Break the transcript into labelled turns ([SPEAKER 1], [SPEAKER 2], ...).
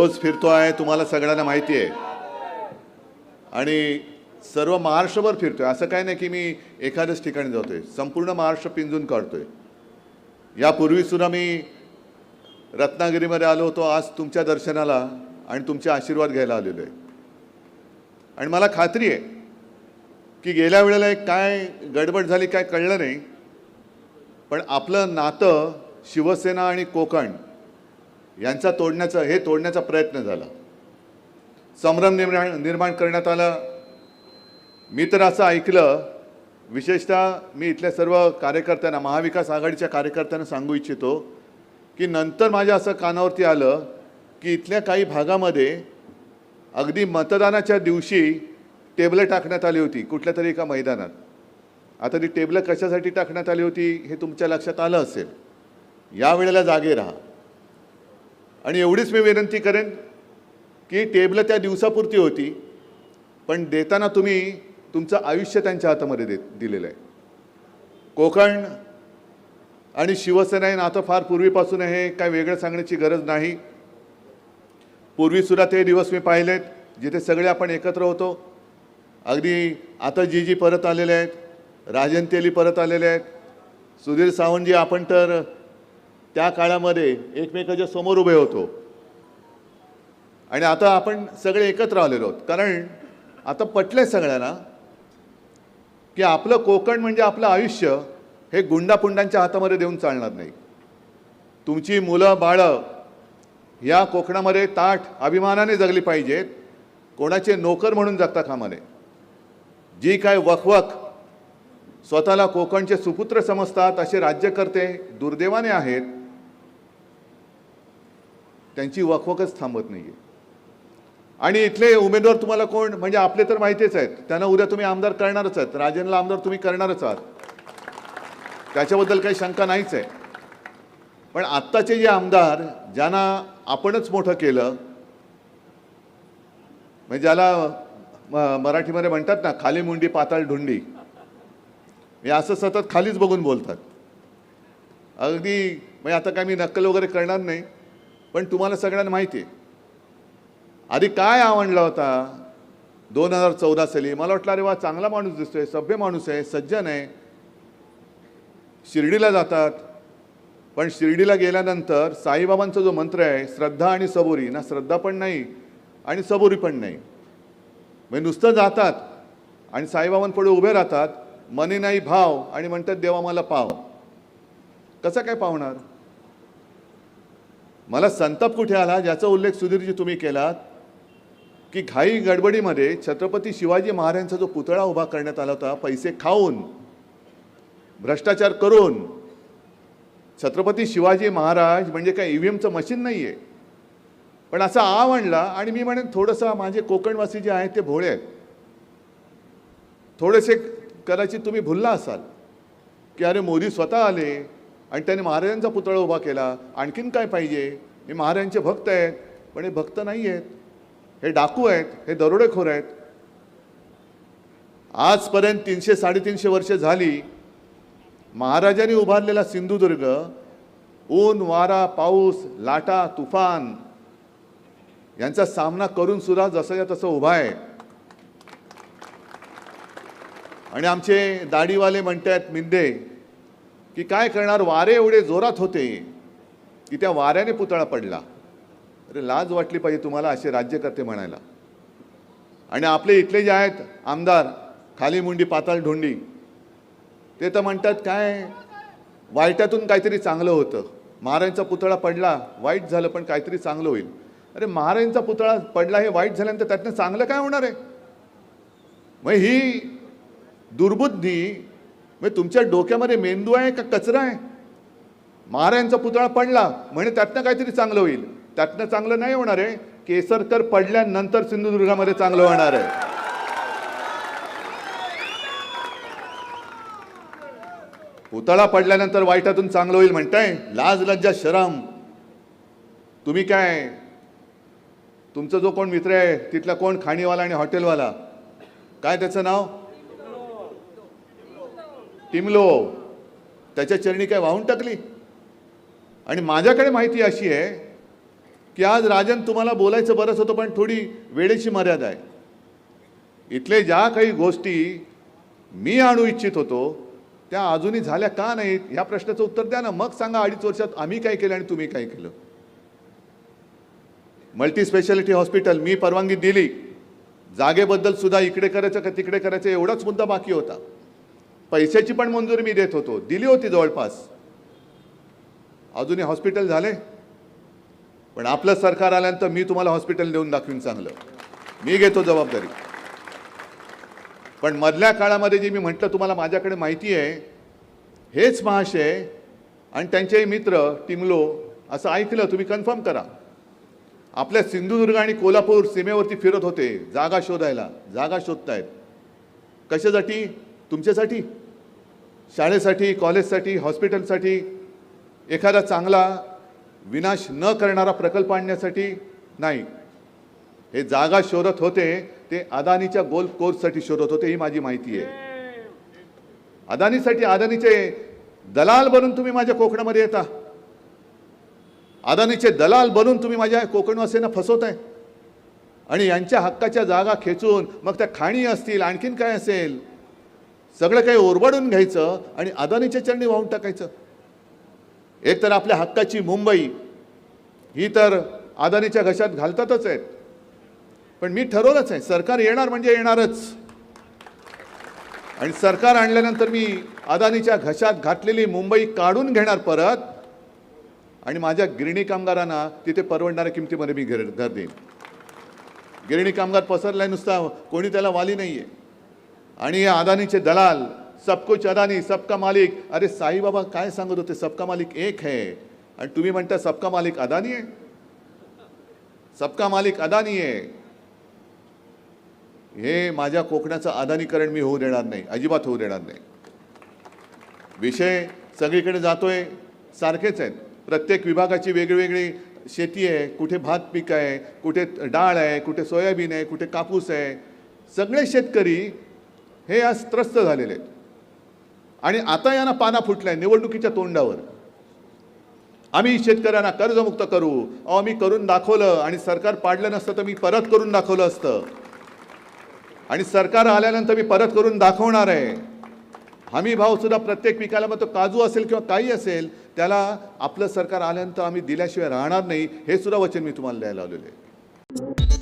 [SPEAKER 1] रोज फिरतो आहे तुम्हाला सगळ्यांना माहिती आहे. आणि सर्व महाराष्ट्रभर फिरतोय. असं काय नाही की मी एखाद्याच ठिकाणी जातोय. संपूर्ण महाराष्ट्र पिंजून काढतोय. यापूर्वी सुद्धा मी रत्नागिरीमध्ये आलो होतो. आज तुमच्या दर्शनाला आणि तुमचे आशीर्वाद घ्यायला आलेलो आहे. आणि मला खात्री आहे की गेल्या वेळेला एक काय गडबड झाली काय कळलं नाही. पण आपलं नातं शिवसेना आणि कोकण यांचा तोडण्याचा हे तोडण्याचा प्रयत्न झाला. संभ्रम निर्माण निर्माण करण्यात आला. मी तर असं ऐकलं विशेषतः मी इथल्या सर्व कार्यकर्त्यांना महाविकास आघाडीच्या कार्यकर्त्यांना सांगू इच्छितो की नंतर माझ्या असं कानावरती आलं की इथल्या काही भागामध्ये अगदी मतदानाच्या दिवशी टेबलं टाकण्यात आली होती कुठल्या तरी एका मैदानात. आता ती टेबलं कशासाठी टाकण्यात आली होती हे तुमच्या लक्षात आलं असेल. या वेळेला जागे राहा. आणि एवढीच मी विनंती करेन की टेबलं त्या दिवसापुरती होती पण देताना तुम्ही तुमचं आयुष्य त्यांच्या हातामध्ये देत दिलेलं आहे. कोकण आणि शिवसेना हे नातं फार पूर्वीपासून आहे काय वेगळं सांगण्याची गरज नाही. पूर्वीसुद्धा ते दिवस मी पाहिलेत जिथे सगळे आपण एकत्र होतो. अगदी आता जी जी परत आलेले आहेत राजन तेली परत आलेले आहेत सुधीर सावंतजी आपण तर त्या काळामध्ये एकमेकाच्या समोर उभे होतो. आणि आता आपण सगळे एकत्र आलेलो आहोत. कारण आता पटलंय सगळ्यांना की आपलं कोकण म्हणजे आपलं आयुष्य हे गुंडापुंडांच्या हातामध्ये देऊन चालणार नाही. तुमची मुलं बाळं या कोकणामध्ये ताठ अभिमानाने जगली पाहिजेत. कोणाचे नोकर म्हणून जगता कामा नये. जी काय वखवख स्वतःला कोकणचे सुपुत्र समजतात असे राज्यकर्ते दुर्दैवाने आहेत. त्यांची वखवखच थांबत नाही आहे आणि इथले उमेदवार तुम्हाला कोण म्हणजे आपले तर माहितीच आहेत. त्यांना उद्या तुम्ही आमदार करणारच आहेत. राजेंना आमदार तुम्ही करणारच आहात. त्याच्याबद्दल काही शंका नाहीच आहे. पण आत्ताचे जे आमदार ज्यांना आपणच मोठं केलं म्हणजे ज्याला म- मराठीमध्ये म्हणतात ना खाली मुंडी पाताळ ढुंडी. हे असं सतत खालीच बघून बोलतात. अगदी म्हणजे आता काय मी नक्कल वगैरे करणार नाही. पण तुम्हाला सगळ्यांना माहिती आहे. आधी काय आवडला होता? दोन हजार चौदा साली मला वाटलं अरे वा चांगला माणूस दिसतोय सभ्य माणूस आहे सज्जन आहे. शिर्डीला जातात. पण शिर्डीला गेल्यानंतर साईबाबांचा जो मंत्र आहे श्रद्धा आणि सबोरी ना श्रद्धा पण नाही आणि सबोरी पण नाही. म्हणजे नुसतं जातात आणि साईबाबांपुढे उभे राहतात मनी नाही भाव आणि म्हणतात देवा मला पाव. कसं काय पावणार? मला संताप कुठे आला? ज्याचा उल्लेख सुधीरजी तुम्ही केलात की घाई गडबडीमध्ये छत्रपती शिवाजी महाराजांचा जो पुतळा उभा करण्यात आला होता पैसे खाऊन भ्रष्टाचार करून छत्रपती शिवाजी महाराज म्हणजे काय इ व्ही एमचं मशीन नाही आहे पण असा आव आणला आणि मी म्हणेन थोडंसं माझे कोकणवासी जे आहेत ते भोळे आहेत. थोडेसे कदाचित तुम्ही भुलला असाल की अरे मोदी स्वतः आले आणि त्यांनी महाराजांचा पुतळा उभा केला. आणखीन काय पाहिजे? हे महाराजांचे भक्त आहेत पण हे भक्त नाही आहेत. हे डाकू आहेत हे दरोडेखोर आहेत. आजपर्यंत तीनशे साडेतीनशे वर्षे झाली महाराजांनी उभारलेला सिंधुदुर्ग ऊन वारा पाऊस लाटा तुफान यांचा सामना करून सुद्धा जसंच्या तसं उभा आहे. आणि आमचे दाढीवाले म्हणतात मिंदे की काय करणार? वारे एवढे जोरात होते की त्या वाऱ्याने पुतळा पडला. अरे लाज वाटली पाहिजे तुम्हाला असे राज्यकर्ते म्हणायला. आणि आपले इथले जे आहेत आमदार खाली मुंडी पाताळ ढोंडी ते तर म्हणतात काय? वाईटातून काहीतरी चांगलं होतं. महाराजांचा पुतळा पडला वाईट झालं पण काहीतरी चांगलं होईल. अरे महाराजांचा पुतळा पडला हे वाईट झाल्यानंतर त्यातनं चांगलं काय होणार आहे? मग ही दुर्बुद्धी म्हणजे तुमच्या डोक्यामध्ये मेंदू आहे का कचरा आहे? महाराजांचा पुतळा पडला म्हणे त्यातनं काहीतरी चांगलं होईल. त्यातनं चांगलं नाही होणार आहे. केसरकर पडल्यानंतर सिंधुदुर्गामध्ये चांगलं होणार आहे. पुतळा पडल्यानंतर वाईटातून चांगलं होईल म्हणताय. लाज लज्जा शरम. तुम्ही काय? तुमचा जो कोण मित्र आहे तिथला कोण खाणीवाला आणि हॉटेलवाला? काय त्याचं नाव? टिमलो त्याच्या चरणी काय वाहून टाकली? आणि माझ्याकडे माहिती अशी आहे की आज राजन तुम्हाला बोलायचं बरंच होतं पण थोडी वेळेची मर्यादा आहे. इथले ज्या काही गोष्टी मी आणू इच्छित होतो त्या अजूनही झाल्या का नाहीत ह्या प्रश्नाचं उत्तर द्या ना. मग सांगा अडीच वर्षात आम्ही काय केलं आणि तुम्ही काय केलं? मल्टी स्पेशालिटी हॉस्पिटल मी परवानगी दिली. जागेबद्दल सुद्धा इकडे करायचं का तिकडे करायचं एवढाच मुद्दा बाकी होता. पैशाची पण मंजुरी मी देत होतो. दिली होती जवळपास. अजूनही हॉस्पिटल झाले पण आपलं सरकार आल्यानंतर मी तुम्हाला हॉस्पिटल देऊन दाखवीन चांगलं. मी घेतो जबाबदारी. पण मधल्या काळामध्ये जे मी म्हटलं तुम्हाला माझ्याकडे माहिती आहे हेच महाशय आणि त्यांचे मित्र टिंगलो असं ऐकलं तुम्ही कन्फर्म करा. आपल्या सिंधुदुर्ग आणि कोल्हापूर सीमेवरती फिरत होते जागा शोधायला जागा शोधतायत. कशासाठी? तुमच्यासाठी? शाळेसाठी कॉलेजसाठी हॉस्पिटलसाठी एखादा चांगला विनाश न करणारा प्रकल्प आणण्यासाठी नाही. हे जागा शोधत होते ते अदानीच्या गोल्फ कोर्ससाठी शोधत होते ही माझी माहिती आहे. अदानीसाठी अदानीचे दलाल बनून तुम्ही माझ्या कोकणामध्ये येता. अदानीचे दलाल बनून तुम्ही माझ्या कोकणवासींना फसवताय. आणि यांच्या हक्काच्या जागा खेचून मग त्या खाणी असतील आणखीन काय असेल? सगळं काही ओरबाडून घ्यायचं आणि अदानीच्या चरणी वाहून टाकायचं. एक तर आपल्या हक्काची मुंबई ही तर अदानीच्या घशात घालतातच आहेत. पण मी ठरवलंच आहे सरकार येणार म्हणजे येणारच. आणि सरकार आणल्यानंतर मी अदानीच्या घशात घातलेली मुंबई काढून घेणार परत. आणि माझ्या गिरणी कामगारांना तिथे परवडणाऱ्या किमतीमध्ये मी घर घर देईन. गिरणी कामगार पसरलाय नुसता कोणी त्याला वाली नाही आहे आणि या अदानीचे दलाल सब कुछ अदानी सबका मालिक. अरे साईबाबा काय सांगत होते? सबका मालिक एक है. आणि तुम्ही म्हणता सबका मालिक अदानी आहे? सबका मालिक अदानी आहे. हे माझ्या कोकणाचं अदानीकरण मी होऊ देणार नाही. अजिबात होऊ देणार नाही. विषय सगळीकडे जातोय. सारखेच आहेत. प्रत्येक विभागाची वेगळीवेगळी शेती आहे. कुठे भात पीक आहे कुठे डाळ आहे कुठे सोयाबीन आहे कुठे कापूस आहे. सगळे शेतकरी हे आज त्रस्त झालेले आहेत. आणि आता यांना पाना फुटलाय निवडणुकीच्या तोंडावर. आम्ही शेतकऱ्यांना कर्जमुक्त करू. अहो आम्ही करून दाखवलं आणि सरकार पाडलं नसतं तर मी परत करून दाखवलं असतं. आणि सरकार आल्यानंतर मी परत करून दाखवणार आहे. हमी भावसुद्धा प्रत्येक पिकाला मग तो काजू असेल किंवा काही असेल त्याला आपलं सरकार आल्यानंतर आम्ही दिल्याशिवाय राहणार नाही हे सुद्धा वचन मी तुम्हाला द्यायला लावलेलं आहे.